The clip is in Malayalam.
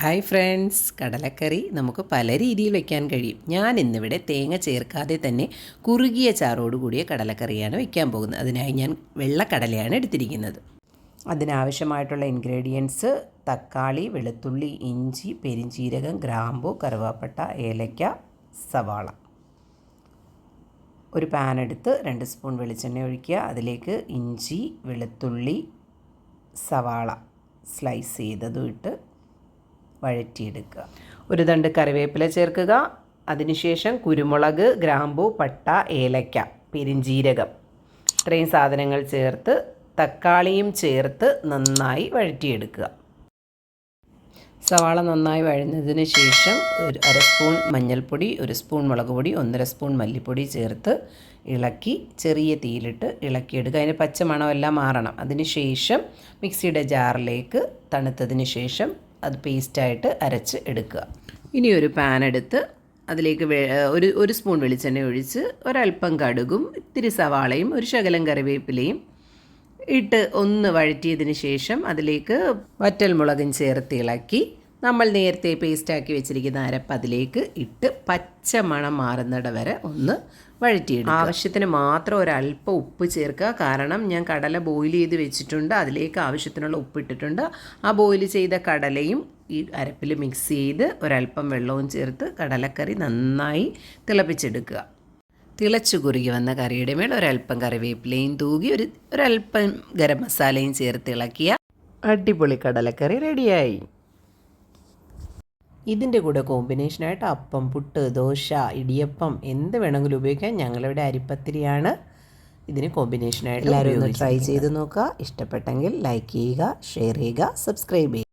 ഹായ് ഫ്രണ്ട്സ് കടലക്കറി നമുക്ക് പല രീതിയിൽ വെക്കാൻ കഴിയും. ഞാൻ ഇന്നിവിടെ തേങ്ങ ചേർക്കാതെ തന്നെ കുറുകിയ ചാറോട് കൂടിയ കടലക്കറിയാണ് വെക്കാൻ പോകുന്നത്. അതിനായി ഞാൻ വെള്ളക്കടലയാണ് എടുത്തിരിക്കുന്നത്. അതിനാവശ്യമായിട്ടുള്ള ഇൻഗ്രീഡിയൻസ് തക്കാളി വെളുത്തുള്ളി ഇഞ്ചി പെരിഞ്ചീരകം ഗ്രാമ്പു കറുവാപ്പട്ട ഏലയ്ക്ക സവാള. ഒരു പാൻ എടുത്ത് രണ്ട് സ്പൂൺ വെളിച്ചെണ്ണ ഒഴിക്കുക. അതിലേക്ക് ഇഞ്ചി വെളുത്തുള്ളി സവാള സ്ലൈസ് ചെയ്തതും ഇട്ട് വഴറ്റിയെടുക്കുക. ഒരു തണ്ട് കറിവേപ്പില ചേർക്കുക. അതിനുശേഷം കുരുമുളക് ഗ്രാമ്പു പട്ട ഏലക്ക പെരിഞ്ചീരകം ഇത്രയും സാധനങ്ങൾ ചേർത്ത് തക്കാളിയും ചേർത്ത് നന്നായി വഴറ്റിയെടുക്കുക. സവാള നന്നായി വഴഞ്ഞതിന് ശേഷം ഒരു അര സ്പൂൺ മഞ്ഞൾപ്പൊടി ഒരു സ്പൂൺ മുളക് പൊടി ഒന്നര സ്പൂൺ മല്ലിപ്പൊടി ചേർത്ത് ഇളക്കി ചെറിയ തീയിലിട്ട് ഇളക്കിയെടുക്കുക. അതിന് പച്ചമണമെല്ലാം മാറണം. അതിന് ശേഷം മിക്സിയുടെ ജാറിലേക്ക് തണുത്തതിന് ശേഷം അത് പേസ്റ്റായിട്ട് അരച്ച് എടുക്കുക. ഇനി ഒരു പാൻ എടുത്ത് അതിലേക്ക് ഒരു ഒരു സ്പൂൺ വെളിച്ചെണ്ണ ഒഴിച്ച് ഒരല്പം കടുകും ഇത്തിരി സവാളയും ഒരു ശകലം കറിവേപ്പിലയും ഇട്ട് ഒന്ന് വഴറ്റിയതിന് ശേഷം അതിലേക്ക് വറ്റൽ മുളകും ചേർത്ത് ഇളക്കി നമ്മൾ നേരത്തെ പേസ്റ്റാക്കി വെച്ചിരിക്കുന്ന അരപ്പ് അതിലേക്ക് ഇട്ട് പച്ച മണം മാറുന്നിട വരെ ഒന്ന് വഴറ്റിയിടും ആവശ്യത്തിന് മാത്രം ഒരല്പം ഉപ്പ് ചേർക്കുക. കാരണം ഞാൻ കടല ബോയിൽ ചെയ്ത് വെച്ചിട്ടുണ്ട്. അതിലേക്ക് ആവശ്യത്തിനുള്ള ഉപ്പ് ഇട്ടിട്ടുണ്ട്. ആ ബോയിൽ ചെയ്ത കടലയും ഈ അരപ്പിൽ മിക്സ് ചെയ്ത് ഒരല്പം വെള്ളവും ചേർത്ത് കടലക്കറി നന്നായി തിളപ്പിച്ചെടുക്കുക. തിളച്ചു കുറുകി വന്ന കറിയുടെ മേൽ ഒരല്പം കറിവേപ്പിലയും തൂകി ഒരു ഒരല്പം ഗരം മസാലയും ചേർത്ത് ഇളക്കിയ അടിപൊളി കടലക്കറി റെഡിയായി ഇതിന്റെ കൂടെ കോമ്പിനേഷനായിട്ട് അപ്പം പുട്ട് ദോശ ഇടിയപ്പം എന്ത് വേണമെങ്കിലും ഉപയോഗിക്കാം. ഞങ്ങളിവിടെ അരിപ്പത്തിരിയാണ് ഇതിന് കോമ്പിനേഷനായിട്ട് എല്ലാവരും ഒന്ന് ട്രൈ ചെയ്ത് നോക്കുക. ഇഷ്ടപ്പെട്ടെങ്കിൽ ലൈക്ക് ചെയ്യുക ഷെയർ ചെയ്യുക സബ്സ്ക്രൈബ് ചെയ്യുക.